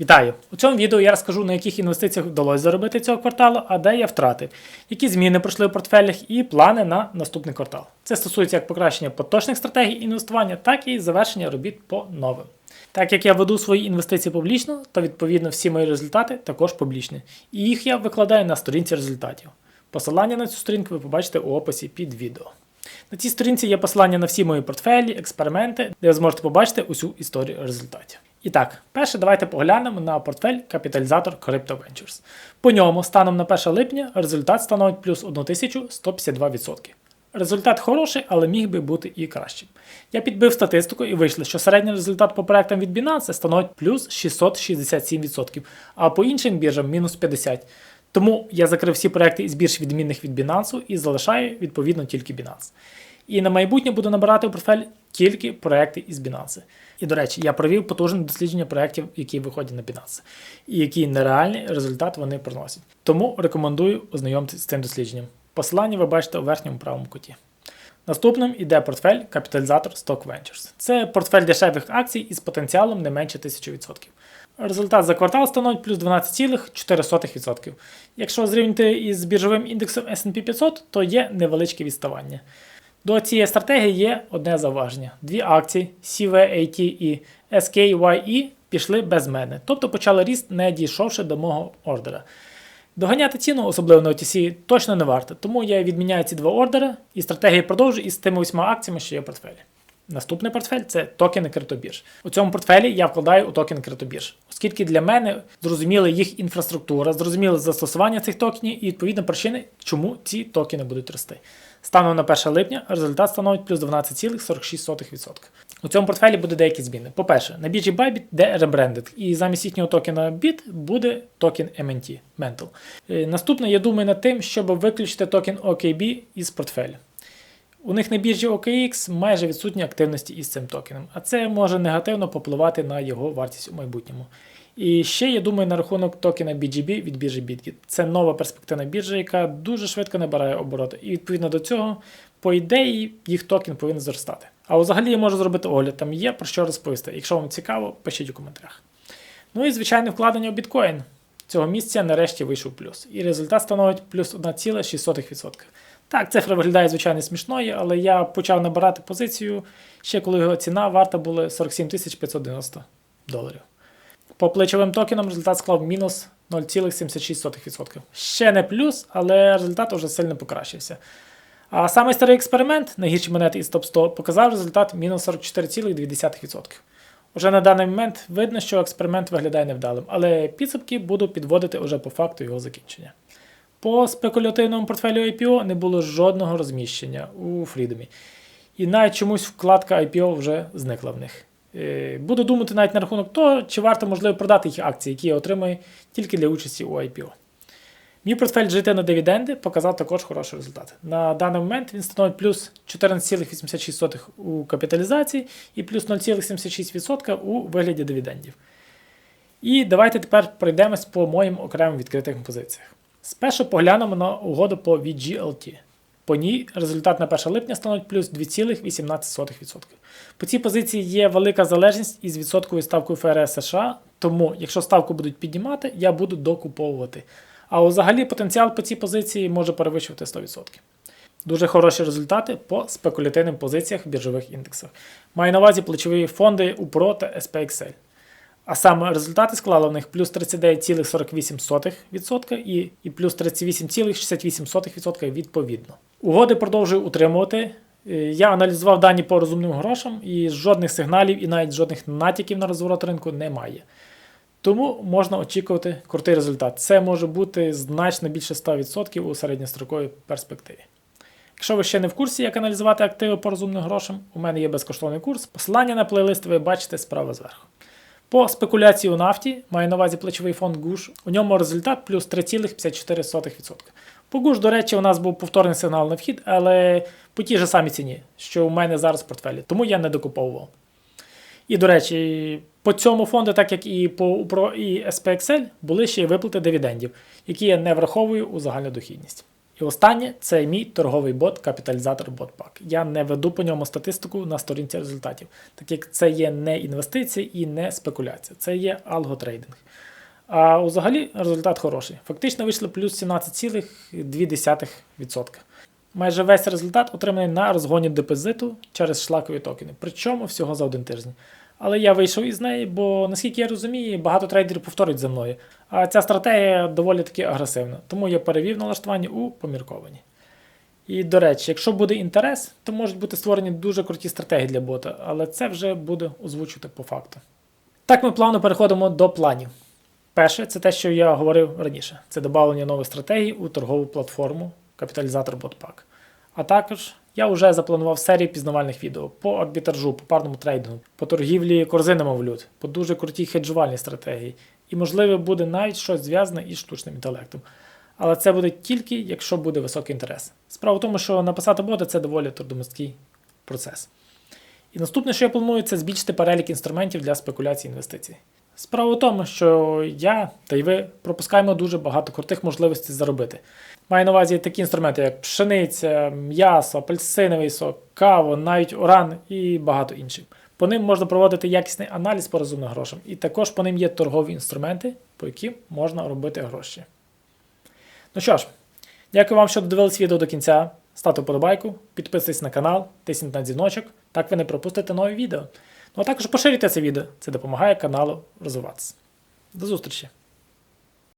Вітаю! У цьому відео я розкажу, на яких інвестиціях вдалося заробити цього кварталу, а де я втратив, які зміни пройшли у портфелях і плани на наступний квартал. Це стосується як покращення поточних стратегій інвестування, так і завершення робіт по новим. Так як я веду свої інвестиції публічно, то відповідно всі мої результати також публічні. І їх я викладаю на сторінці результатів. Посилання на цю сторінку ви побачите у описі під відео. На цій сторінці є посилання на всі мої портфелі, експерименти, де ви зможете побачити усю історію результатів. І так, перше, давайте поглянемо на портфель капіталізатор Crypto Ventures. По ньому, станом на 1 липня, результат становить плюс 1152%. Результат хороший, але міг би бути і кращим. Я підбив статистику і вийшло, що середній результат по проектам від Binance становить плюс 667%, а по іншим біржам мінус 50%. Тому я закрив всі проекти із бірж відмінних від Binance і залишаю відповідно тільки Binance. І на майбутнє буду набирати у портфель тільки проекти із Binance. І, до речі, я провів потужне дослідження проєктів, які виходять на Binance, і який нереальний результат вони приносять. Тому рекомендую ознайомитися з цим дослідженням. Посилання ви бачите у верхньому правому куті. Наступним іде портфель капіталізатор Stock Ventures. Це портфель дешевих акцій із потенціалом не менше 1000%. Результат за квартал становить плюс 12,4%. Якщо зрівняти із біржовим індексом SP 500, то є невеличке відставання. До цієї стратегії є одне зауваження. Дві акції CVAT і SKYE пішли без мене, тобто почали ріст, не дійшовши до мого ордера. Доганяти ціну, особливо на OTC, точно не варто, тому я відміняю ці два ордери і стратегії продовжую із тими усіма акціями, що є в портфелі. Наступний портфель це токени криптобірж. У цьому портфелі я вкладаю у токен криптобірж, оскільки для мене зрозуміла їх інфраструктура, зрозуміле застосування цих токенів і відповідно причини, чому ці токени будуть рости. Станом на 1 липня результат становить плюс 12,46%. У цьому портфелі буде деякі зміни. По-перше, на біржі Bybit де ребрендинг, і замість їхнього токена BIT буде токен MNT Mental. Е, Наступне, я думаю над тим, щоб виключити токен OKB із портфеля. У них на біржі OKX майже відсутні активності із цим токеном, а це може негативно попливати на його вартість у майбутньому. І ще я думаю на рахунок токена BGB від біржі BitGet. Це нова перспективна біржа, яка дуже швидко набирає обороти. І відповідно до цього, по ідеї, їх токен повинен зростати. А взагалі я можу зробити огляд, там є про що розповісти. Якщо вам цікаво, пишіть у коментарях. Ну і звичайне вкладення у біткоін. Цього місця нарешті вийшов плюс. І результат становить плюс 1,6%. Так, цифра виглядає звичайно смішною, але я почав набирати позицію ще коли його ціна варта була 47 590 доларів. По плечовим токенам результат склав мінус 0,76%. Ще не плюс, але результат вже сильно покращився. А самий старий експеримент, найгірші монети із топ-100, показав результат мінус 44,2%. Уже на даний момент видно, що експеримент виглядає невдалим, але підсумки буду підводити уже по факту його закінчення. По спекулятивному портфелю IPO не було жодного розміщення у Freedom. І навіть чомусь вкладка IPO вже зникла в них. Е, Буду думати навіть на рахунок того, чи варто можливо продати їх акції, які я отримую тільки для участі у IPO. Мій портфель жити на дивіденди показав також хороший результат. На даний момент він становить плюс 14,86 у капіталізації і плюс 0,76% у вигляді дивідендів. І давайте тепер пройдемось по моїм окремим відкритим позиціях. Спершу поглянемо на угоду по VGLT. По ній результат на 1 липня становить плюс 2,18%. По цій позиції є велика залежність із відсотковою ставкою ФРС США, тому якщо ставку будуть піднімати, я буду докуповувати. А взагалі потенціал по цій позиції може перевищувати 100%. Дуже хороші результати по спекулятивним позиціях в біржових індексах. Маю на увазі плечові фонди УПРО та SPXL. А саме результати склали в них плюс 39,48% і, і плюс 38,68% відповідно. Угоди продовжую утримувати. Е, Я аналізував дані по розумним грошам і жодних сигналів і навіть жодних натяків на розворот ринку немає. Тому можна очікувати крутий результат. Це може бути значно більше 100% у середньостроковій перспективі. Якщо ви ще не в курсі, як аналізувати активи по розумним грошам, у мене є безкоштовний курс. Посилання на плейлист ви бачите справа зверху. По спекуляції у нафті, маю на увазі плечовий фонд ГУШ, у ньому результат плюс 3,54%. По ГУШ, до речі, у нас був повторний сигнал на вхід, але по тій же самій ціні, що у мене зараз в портфелі, тому я не докуповував. І, до речі, по цьому фонду, так як і по УПРО і SPXL, були ще й виплати дивідендів, які я не враховую у загальну дохідність. І останнє це мій торговий бот, капіталізатор BotPack. Я не веду по ньому статистику на сторінці результатів, так як це є не інвестиції і не спекуляція, це є алготрейдинг. А взагалі результат хороший. Фактично вийшло плюс 17,2%. Майже весь результат отриманий на розгоні депозиту через шлакові токени, причому всього за один тиждень. Але я вийшов із неї, бо наскільки я розумію, багато трейдерів повторюють за мною. А ця стратегія доволі таки агресивна, тому я перевів налаштування у помірковані. І до речі, якщо буде інтерес, то можуть бути створені дуже круті стратегії для бота, але це вже буде озвучувати по факту. Так ми плавно переходимо до планів. Перше, це те, що я говорив раніше: це додавання нових стратегій у торгову платформу капіталізатор BotPack. А також я вже запланував серію пізнавальних відео по арбітражу, по парному трейдингу, по торгівлі корзинами валют, по дуже крутій хеджувальній стратегії. І, можливо, буде навіть щось зв'язане із штучним інтелектом. Але це буде тільки, якщо буде високий інтерес. Справа в тому, що написати боти це доволі трудомісткий процес. І наступне, що я планую, це збільшити перелік інструментів для спекуляцій інвестицій. Справа в тому, що я та й ви пропускаємо дуже багато крутих можливостей заробити. Маю на увазі такі інструменти, як пшениця, м'ясо, апельсиновий сок, каву, навіть уран і багато інших. По ним можна проводити якісний аналіз по розумним грошам, і також по ним є торгові інструменти, по яким можна робити гроші. Ну що ж, дякую вам, що додивились відео до кінця. Ставте вподобайку, підписуйтесь на канал, тисніть на дзвіночок, так ви не пропустите нові відео. Ну а також поширюйте це відео, це допомагає каналу розвиватися. До зустрічі!